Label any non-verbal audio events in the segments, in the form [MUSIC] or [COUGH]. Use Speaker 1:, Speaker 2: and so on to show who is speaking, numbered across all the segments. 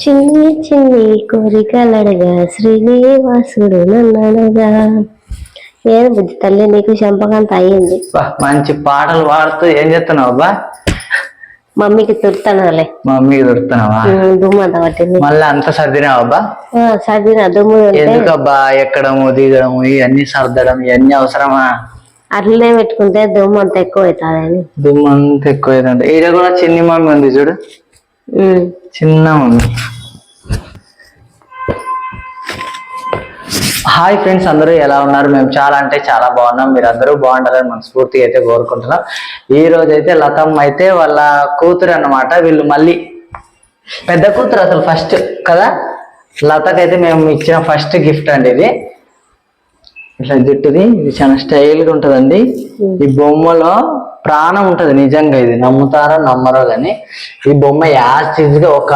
Speaker 1: చిన్ని చిన్ని కోరికలడగా శ్రీనివాసుడు నన్ననగా ఏం బుద్ధి తల్లి నీకు చంపకంత అయ్యింది.
Speaker 2: మంచి పాటలు పాడుతూ ఏం చేస్తున్నావు అబ్బా
Speaker 1: మమ్మీకి తుడుతానులే
Speaker 2: మమ్మీకి దొరుకుతున్నావా
Speaker 1: దుమ్ము అంత పట్టింది.
Speaker 2: మళ్ళీ అంత సర్దినావు అబ్బా
Speaker 1: సర్దిన దుమ్ము
Speaker 2: ఎందుకబ్బా ఎక్కడము దిగడము ఇవన్నీ సర్దడం ఇవన్నీ అవసరమా?
Speaker 1: అట్లనే పెట్టుకుంటే దుమ్ము అంత ఎక్కువ అవుతుందని
Speaker 2: దుమ్ము అంత ఎక్కువ అవుతుంది ఈడ కూడా చిన్ని మమ్మీ ఉంది చూడు. చిన్న ఉంది హాయ్ ఫ్రెండ్స్ అందరూ ఎలా ఉన్నారు? మేము చాలా అంటే చాలా బాగున్నాం. మీరు అందరూ బాగుండాలని మనస్ఫూర్తిగా అయితే కోరుకుంటున్నాం. ఈ రోజు అయితే లతమ్మ అయితే వాళ్ళ కూతురు అన్నమాట. వీళ్ళు మళ్ళీ పెద్ద కూతురు అసలు ఫస్ట్ కదా? లతకైతే మేము ఇచ్చిన ఫస్ట్ గిఫ్ట్ అండి ఇది. ఇట్లా జుట్టుది. ఇది చాలా స్టైల్గా ఉంటుందండి ఉంటదండి. ఈ బొమ్మలో ప్రాణం ఉంటది నిజంగా ఇది. నమ్ముతారో నమ్మరో కానీ ఈ బొమ్మ యాజ్గా ఒక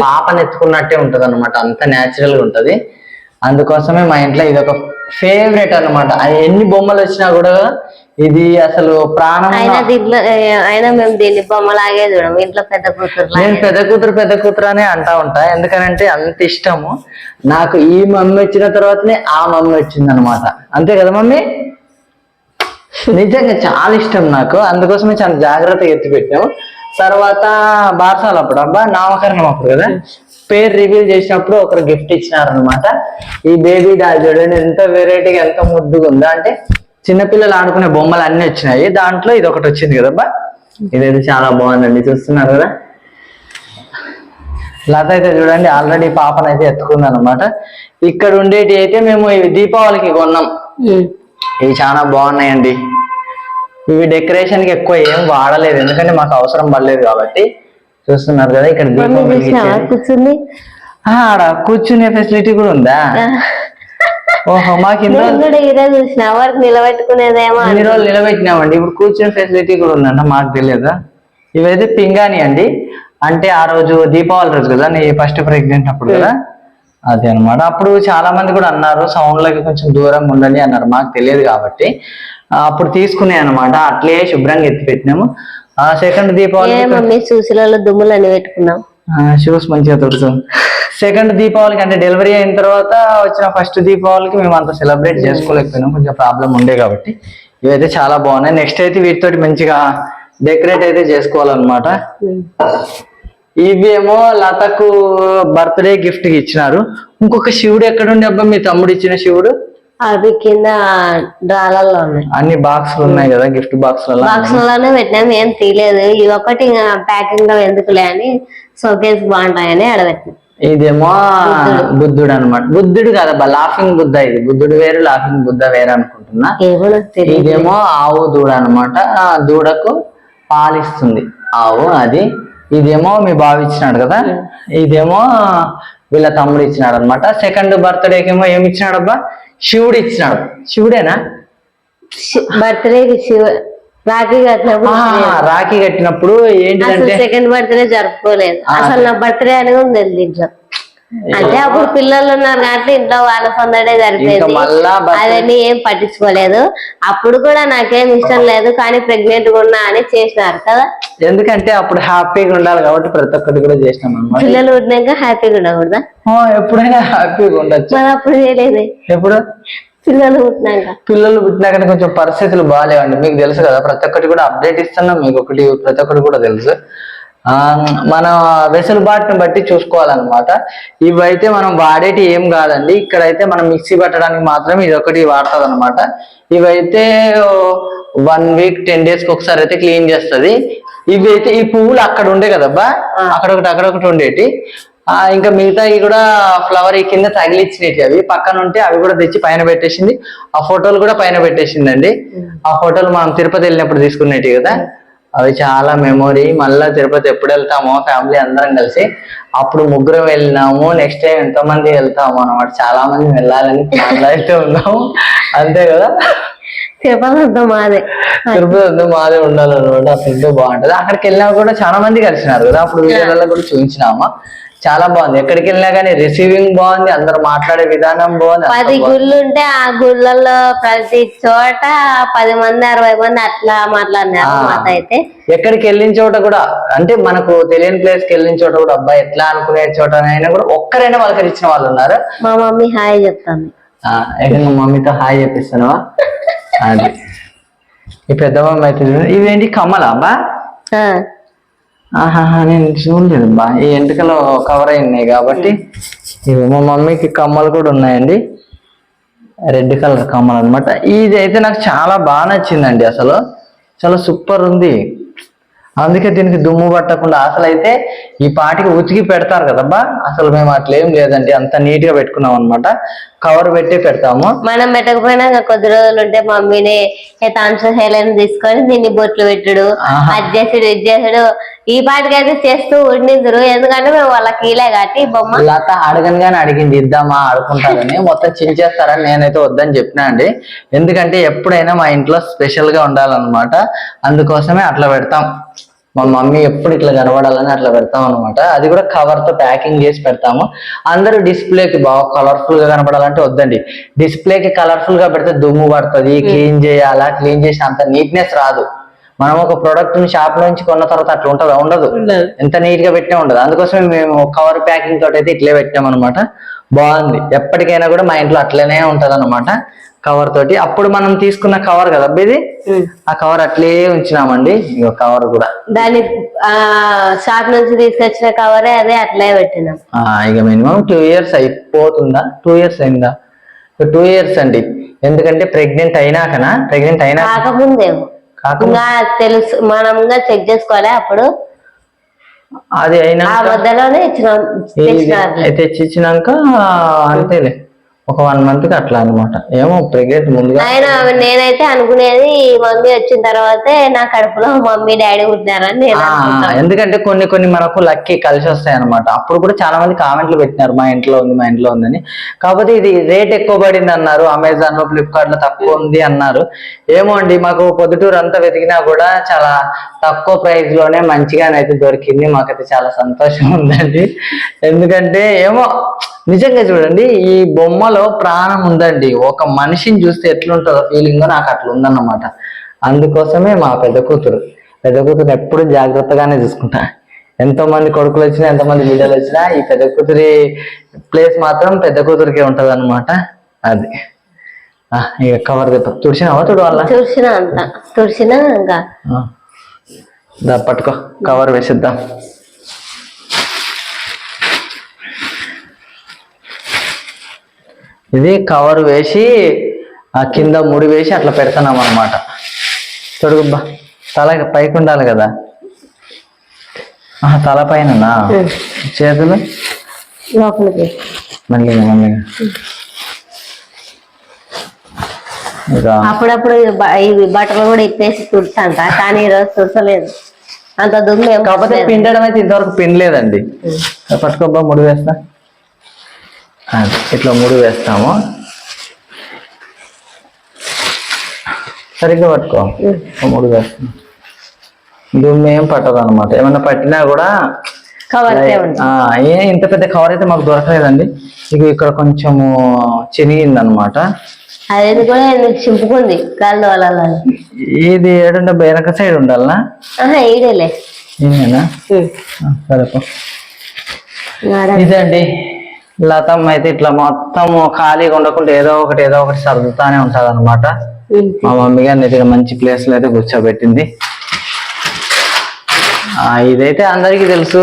Speaker 2: పాపని ఎత్తుకున్నట్టే ఉంటది అనమాట అంత న్యాచురల్గా ఉంటది. అందుకోసమే మా ఇంట్లో ఇది ఒక ఫేవరెట్ అనమాట ఎన్ని బొమ్మలు వచ్చినా కూడా ఇది అసలు ప్రాణం
Speaker 1: అయినా మేము దీన్ని బొమ్మలాగే చూడం ఇంట్లో పెద్ద కూతురు
Speaker 2: నేను పెద్ద కూతురు పెద్ద కూతురు అనే అంటా ఉంటా. ఎందుకనంటే అంత ఇష్టము. నాకు ఈ మమ్మీ వచ్చిన తర్వాతనే ఆ మమ్మీ వచ్చింది అనమాట అంతే కదా మమ్మీ? నిజంగా చాలా ఇష్టం నాకు. అందుకోసమే చాలా జాగ్రత్తగా ఎత్తి పెట్టాము. తర్వాత బార్సాలు అప్పుడు. అబ్బా నామకరణం అప్పుడు కదా? పేరు రివీల్ చేసినప్పుడు ఒకరు గిఫ్ట్ ఇచ్చినారనమాట ఈ బేబీ డాల్ చూడండి ఎంత వెరైటీగా ఎంత ముద్దుగా ఉందా. అంటే చిన్నపిల్లలు ఆడుకునే బొమ్మలు అన్ని వచ్చినాయి. దాంట్లో ఇది ఒకటి వచ్చింది కదబ్బా ఇదైతే చాలా బాగుందండి. చూస్తున్నారు కదా? లత అయితే చూడండి ఆల్రెడీ పాపను అయితే ఎత్తుకుంది అనమాట ఇక్కడ ఉండేటి అయితే మేము దీపావళికి కొన్నాం. ఇవి చాలా బాగున్నాయండి. ఇవి డెకరేషన్కి ఎక్కువ ఏం వాడలేదు. ఎందుకంటే మాకు అవసరం పడలేదు కాబట్టి చూస్తున్నారు కదా ఇక్కడ ఆ, ఆడ కూర్చునే ఫెసిలిటీ కూడా ఉందా? ఓహో మాకు
Speaker 1: చూసిన. నిలబెట్టుకునేదేమో.
Speaker 2: ఇన్ని రోజులు నిలబెట్టినామండి. ఇప్పుడు కూర్చునే ఫెసిలిటీ కూడా ఉందంట మాకు తెలియదు? ఇవైతే పింగాణి అండి. అంటే ఆ రోజు దీపావళి రోజు కదా నీ ఫస్ట్ ప్రెగ్నెంట్ అప్పుడు కదా? అదే అన్నమాట. అప్పుడు చాలా మంది కూడా అన్నారు సౌండ్ లకి కొంచెం దూరంగా ఉండండి అన్నారు. మాకు తెలియదు కాబట్టి. అప్పుడు తీసుకునే అన్నమాట. అట్లే శుభ్రంగా ఎత్తి పెట్టినాము. ఆ సెకండ్ దీపావళి
Speaker 1: సూసిలలో దుమ్ములని పెట్టుకున్నాం
Speaker 2: షూస్ మంచిగా దొరుకుతుంది సెకండ్ దీపావళికి అంటే డెలివరీ అయిన తర్వాత వచ్చిన ఫస్ట్ దీపావళికి మేము అంత సెలబ్రేట్ చేసుకోలేకపోయినాం కొంచెం ప్రాబ్లం ఉండే కాబట్టి. ఇవైతే చాలా బాగున్నాయి. నెక్స్ట్ అయితే వీటితోటి మంచిగా డెకరేట్ అయితే చేసుకోవాలన్నమాట. ఇవేమో లతకు బర్త్డే గిఫ్ట్ ఇచ్చినారు. ఇంకొక శివుడు ఎక్కడుండి అబ్బా? మీ తమ్ముడు ఇచ్చిన శివుడు?
Speaker 1: అవి కింద డ్రాలలో ఉన్నాయి.
Speaker 2: అన్ని బాక్సులు ఉన్నాయి కదా గిఫ్ట్ బాక్సులలో
Speaker 1: బాక్స్లోనే పెట్టినాం ఏం తీయలేదు. ఇది ఒకటి ప్యాకింగ్లో ఎందుకులే అని షోకేస్ బాగుంటాయని ఆడబెట్టినాం
Speaker 2: ఇదేమో బుద్ధుడు. అన్నమాట. బుద్ధుడు కాదబ్బా లాఫింగ్ బుద్ధ ఇది. బుద్ధుడు వేరు లాఫింగ్ బుద్ధ వేరు అనుకుంటున్నా. ఇదేమో ఆవు దూడ అనమాట ఆ దూడకు పాలిస్తుంది. ఆవు అది. ఇదేమో మీ బావ ఇచ్చినాడు కదా? ఇదేమో వీళ్ళ తమ్ముడు ఇచ్చినాడు అనమాట సెకండ్ బర్త్డేకి ఏమో ఏమి ఇచ్చినాడు అబ్బా? శివుడు ఇచ్చినాడు. శివుడేనా?
Speaker 1: బర్త్డే శివ రాఖీ కట్టినప్పుడు
Speaker 2: రాఖీ కట్టినప్పుడు ఏంటిదంటే?
Speaker 1: సెకండ్ బర్త్డే జరుపుకోలేదు. అసలు నా బర్త్డే అని ఉంది ఇంట్లో అంటే అప్పుడు పిల్లలు ఉన్నారు కాబట్టి ఇంట్లో వాళ్ళ సందడే జరిపేది. అవన్నీ ఏం పట్టించుకోలేదు. అప్పుడు కూడా నాకేం ఇష్టం లేదు. కానీ ప్రెగ్నెంట్ ఉన్నా అని చేసినారు కదా.
Speaker 2: ఎందుకంటే అప్పుడు హ్యాపీగా ఉండాలి కాబట్టి ప్రతి ఒక్కటి కూడా చేసినాం అనమాట
Speaker 1: పిల్లలు పుట్టినాక హ్యాపీగా ఉండకూడదా?
Speaker 2: ఎప్పుడైనా హ్యాపీగా ఉండొచ్చు.
Speaker 1: మరి అప్పుడు చేయలేదు.
Speaker 2: ఎప్పుడు?
Speaker 1: పిల్లలు పుట్టినాక.
Speaker 2: పిల్లలు పుట్టినాకనే కొంచెం పరిస్థితులు బాగాలేవండి. మీకు తెలుసు కదా ప్రతి ఒక్కటి కూడా అప్డేట్ ఇస్తున్నాం. మీకు ఒకటి ప్రతి ఒక్కటి కూడా తెలుసు. మన వెసులుబాటుని బట్టి చూసుకోవాలన్నమాట. ఇవైతే మనం వాడేటి ఏం కాదండి. ఇక్కడైతే మనం మిక్సీ పట్టడానికి మాత్రం ఇది ఒకటి వాడుతుంది అనమాట ఇవైతే వన్ వీక్ టెన్ డేస్కి ఒకసారి అయితే క్లీన్ చేస్తది. ఇవి అయితే ఈ పువ్వులు అక్కడ ఉండే కదబ్బా? అక్కడ ఒకటి అక్కడ ఒకటి ఉండేటి. ఆ ఇంకా మిగతావి కూడా ఫ్లవర్ ఈ కింద తగిలిచ్చినవి. అవి పక్కన ఉంటే అవి కూడా తెచ్చి పైన పెట్టేసింది. ఆ ఫోటోలు కూడా పైన పెట్టేసిందండి. ఆ ఫోటోలు మనం తిరుపతి వెళ్ళినప్పుడు తీసుకునేటి కదా. అవి చాలా మెమొరీ మళ్ళా తిరుపతి ఎప్పుడు వెళ్తామో ఫ్యామిలీ అందరం కలిసి అప్పుడు ముగ్గురం వెళ్ళినాము. నెక్స్ట్ టైం ఎంతో మంది వెళ్తాము అనమాట చాలా మంది వెళ్ళాలని ప్లాన్లో అయితే ఉన్నాము. అంతే కదా?
Speaker 1: తిరుపతి మాదే. [LAUGHS]
Speaker 2: తిరుపతి మాదే ఉండాలన్నమాట అక్కడ ఉంటే బాగుంటది. అక్కడికి వెళ్ళినా కూడా చాలా మంది కలిసినారు కదా అప్పుడు వీడియోలలో కూడా చూపించినాము. చాలా బాగుంది. ఎక్కడికి వెళ్ళినా కానీ రిసీవింగ్ బాగుంది అందరు మాట్లాడే విధానం బాగుంది
Speaker 1: పది. గుళ్ళు ఉంటే ఆ గుళ్ళల్లో ప్రతి చోట పది మంది అరవై మంది అట్లా మాట్లాడినారు అయితే
Speaker 2: ఎక్కడికి వెళ్ళిన చోట కూడా అంటే మనకు తెలియని ప్లేస్కి వెళ్ళిన చోట కూడా అబ్బాయి ఎట్లా అనుకునే చోటనైనా కూడా ఒక్కరైనా పలకరించిన వాళ్ళు ఉన్నారు.
Speaker 1: మా మమ్మీ హాయ్ చెప్తాను
Speaker 2: మమ్మీతో హాయ్ చెప్పిస్తున్నావా? అది. ఈ పెద్ద మమ్మీ అయితే. ఇవేంటి కమ్మలా అబ్బా?
Speaker 1: ఆ,
Speaker 2: ఆహాహా నేను చూడలేదు బా ఈ ఎంటుకలో కవర్ అయి ఉన్నాయి కాబట్టి ఇవి మా మమ్మీకి కమ్మలు కూడా ఉన్నాయండి. రెడ్ కలర్ కమ్మలు అన్నమాట. ఇది అయితే నాకు చాలా బాగా నచ్చిందండి అసలు. చాలా సూపర్ ఉంది. అందుకే దీనికి దుమ్ము పట్టకుండా అసలు అయితే ఈ పాటికి ఉతికి పెడతారు కదబ్బా. అసలు మేము అట్లా లేదండి. అంత నీట్గా పెట్టుకున్నాం అనమాట కవర్ పెట్టి పెడతాము.
Speaker 1: మనం పెట్టకపోయినా ఇంకా కొద్ది రోజులు ఉంటే మమ్మీని తీసుకొని దీన్ని బొట్లు పెట్టుడు. అది చేసుడు ఇది చేసుడు. ఈ పాటికైతే చేస్తూ ఉండిందరు. ఎందుకంటే మేము వాళ్ళకి ఇలే కాబట్టి బొమ్మ.
Speaker 2: లత అడగనగానే అడిగింది ఇద్దామా ఆడుకుంటారని. మొత్తం చించేస్తారని నేనైతే వద్దని చెప్పినా అండి. ఎందుకంటే ఎప్పుడైనా మా ఇంట్లో స్పెషల్గా ఉండాలన్నమాట. అందుకోసమే అట్లా పెడతాం. మా మమ్మీ ఎప్పుడు ఇట్లా కనబడాలని అట్లా పెడతాం అనమాట అది కూడా కవర్తో ప్యాకింగ్ చేసి పెడతాము. అందరూ డిస్ప్లేకి బాగా కలర్ఫుల్గా కనబడాలంటే వద్దండి. డిస్ప్లేకి కలర్ఫుల్గా పెడితే దుమ్ము పడుతుంది క్లీన్ చేయాలా క్లీన్ చేసి అంత నీట్నెస్ రాదు. మనం ఒక ప్రోడక్ట్ని షాప్ నుంచి కొన్న తర్వాత అట్లా ఉంటుందా? ఉండదు. ఎంత నీట్గా పెట్టే ఉండదు. అందుకోసమే మేము కవర్ ప్యాకింగ్ తోటి అయితే ఇట్లే పెట్టాం అనమాట బాగుంది. ఎప్పటికైనా కూడా మా ఇంట్లో అట్లనే ఉంటది అనమాట కవర్ తోటి. అప్పుడు మనం తీసుకున్న కవర్ కదా ఇది. ఆ కవర్ అట్లే ఉంచినామండి. కవర్ కూడా.
Speaker 1: దాన్ని ఆ షాప్ నుంచి తీసుకొచ్చిన కవరే అదే అట్లే పెట్టినాం.
Speaker 2: ఇక మినిమం టూ ఇయర్స్ అయిపోతుందా? టూ ఇయర్స్ అయిందా? టూ ఇయర్స్ అండి. ఎందుకంటే ప్రెగ్నెంట్ అయినాకనా? ప్రెగ్నెంట్ అయినా
Speaker 1: కాకముందేమో ఇంకా తెలుసు మనం ఇంకా చెక్ చేసుకోవాలి అప్పుడు?
Speaker 2: అది అయినా
Speaker 1: మధ్యలోనే ఇచ్చినాం తెచ్చినారు.
Speaker 2: తెచ్చి ఇచ్చినాక అంతేలే. ఒక వన్ మంత్కి అట్లా అన్నమాట. ఏమో ప్రెగ్నెంట్ ముందుగా
Speaker 1: ఆయన నేనైతే అనుకునేది మమ్మీ వచ్చిన తర్వాతే నా కడుపులో మమ్మీ డాడీ పుట్టినారని అనుకుంటాను
Speaker 2: ఎందుకంటే కొన్ని కొన్ని మనకు లక్కీ కలిసి వస్తాయి అనమాట అప్పుడు కూడా చాలా మంది కామెంట్లు పెట్టినారు మా ఇంట్లో ఉంది మా ఇంట్లో ఉందని. కాకపోతే ఇది రేట్ ఎక్కువ పడింది అన్నారు అమెజాన్లో ఫ్లిప్కార్ట్లో తక్కువ ఉంది అన్నారు. ఏమో అండి మాకు పొద్దుటూరు అంతా వెతికినా కూడా చాలా తక్కువ ప్రైస్లోనే మంచిగానైతే దొరికింది. మాకైతే చాలా సంతోషం ఉందండి. ఎందుకంటే ఏమో నిజంగా చూడండి ఈ బొమ్మలో ప్రాణం ఉందండి. ఒక మనిషిని చూస్తే ఎట్లుంటుందో ఫీలింగ్ నాకు అట్లా ఉందన్నమాట. అందుకోసమే మా పెద్ద కూతురు. పెద్ద కూతురు ఎప్పుడు జాగ్రత్తగానే చూసుకుంటా. ఎంతో మంది కొడుకులు వచ్చినా ఎంతో మంది బిడ్డలు వచ్చినా ఈ పెద్ద కూతురి ప్లేస్ మాత్రం పెద్ద కూతురికే ఉంటది అనమాట అది ఇక కవర్ తుడిచినావా తుడవాలా
Speaker 1: తుడిచిన అంత. తుడిచిన ఇంకా.
Speaker 2: పట్టుకో. కవర్ వేసిద్దాం. ఇది కవర్ వేసి ఆ కింద ముడి వేసి అట్లా పెడుతున్నాం అనమాట తొడుగుబ్బా తల పైకి ఉండాలి కదా. తల పైన చేతులు?
Speaker 1: లోపలికి.
Speaker 2: మళ్ళీ మళ్ళీ.
Speaker 1: అప్పుడప్పుడు ఇవి బట్టలు కూడా ఇప్పేసి తుడుచంట కానీ ఈ రోజు తుడచలేదు అంత దుమ్ము
Speaker 2: కాకపోతే. పిండడం అయితే ఇంతవరకు పిండలేదండి. పట్టుకోబ్బా ముడి వేస్తా. ఇట్లా ముడి వేస్తాము. సరిగ్గా పట్టుకో. ముడి వేస్తాం దుమ్ము ఏం పట్టదు అనమాట ఏమన్నా పట్టినా కూడా ఏ ఇంత పెద్ద కవర్ అయితే మాకు దొరకలేదండి. ఇక ఇక్కడ కొంచెము చినిగింది అనమాట
Speaker 1: కూడా చింపుకుంది. వాళ్ళని
Speaker 2: ఇది ఏడుంటే వెనక సైడ్ ఉండాలనా? పో. ఇదండి. లతమ్మ అయితే ఇట్లా మొత్తం ఖాళీగా ఉండకుండా ఏదో ఒకటి ఏదో ఒకటి సర్దుతానే ఉంటది అనమాట మా మమ్మీ గారిని అయితే మంచి ప్లేస్లో అయితే కూర్చోబెట్టింది. ఆ, ఇదైతే అందరికీ తెలుసు.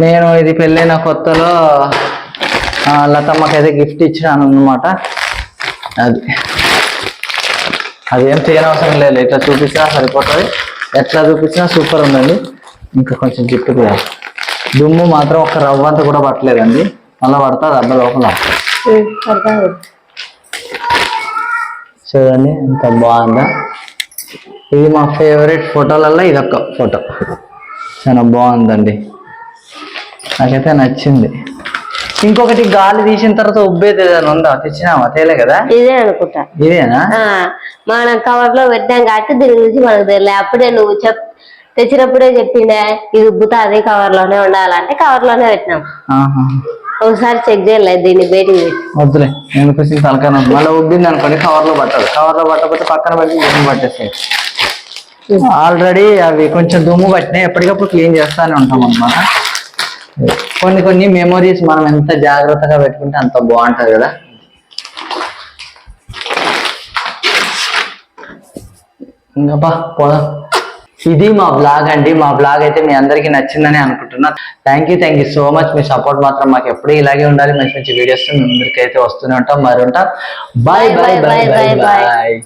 Speaker 2: నేను ఇది పెళ్ళైన కొత్తలో ఆ, లతమ్మకి అయితే గిఫ్ట్ ఇచ్చినాను అన్నమాట అది అదేం చేయనవసరం లేదు. ఇట్లా చూపించినా సరిపోతుంది. ఎట్లా చూపించినా సూపర్ ఉందండి. ఇంకా కొంచెం గిఫ్ట్ తీయాలి దుమ్ము మాత్రం ఒక రవ్వంత కూడా పట్టలేదండి. మళ్ళీ పడుతుంది అబ్బ లోపల. చూడండి ఎంత బాగుందా. ఇది మా ఫేవరెట్ ఫోటోలలో ఇది ఒక ఫోటో. చాలా బాగుందండి. నాకైతే నచ్చింది. ఇంకొకటి గాలి తీసిన తర్వాత ఉబ్బేది ఏదైనా ఉందా? తెచ్చినావా? తేలే కదా?
Speaker 1: ఇదే అనుకుంటా.
Speaker 2: ఇదేనా?
Speaker 1: మనం కవర్లో పెట్టాం కాబట్టి దీని గురించి మనకు తెలియదు అప్పుడే నువ్వు చెప్ తెచ్చినప్పుడే చెప్పిండే ఇది ఉబ్బుతా అదే కవర్లోనే ఉండాలంటే కవర్లోనే పెట్టినాం.
Speaker 2: ఆహా.
Speaker 1: ఒకసారి చెక్ చేయలేదు దీన్ని బయటికి
Speaker 2: వద్దులే ఎందుకు వచ్చింది తలకాయ నొప్పి. మళ్ళీ ఉబ్బింది అనుకోండి కవర్లో పట్టదు. కవర్లో పట్టకపోతే పక్కన పెట్టి దుమ్ము పట్టేస్తాయి ఆల్రెడీ అవి కొంచెం దుమ్ము పట్టినాయి ఎప్పటికప్పుడు క్లీన్ చేస్తానే ఉంటాం అన్నమాట. కొన్ని కొన్ని మెమొరీస్ మనం ఎంత జాగ్రత్తగా పెట్టుకుంటే అంత బాగుంటది కదా. ఇంకా పోదాం. ఇది మా బ్లాగ్ అండి. మా బ్లాగ్ అయితే మీ అందరికీ నచ్చిందని అనుకుంటున్నా. Thank you thank you so much me support మాత్రం మాకు ఎప్పుడు ఇలాగే ఉండాలి. మంచి మంచి వీడియోస్ మీ ముందరికి వస్తూనే ఉంటాం. మరి ఉంటాం. Bye bye bye bye bye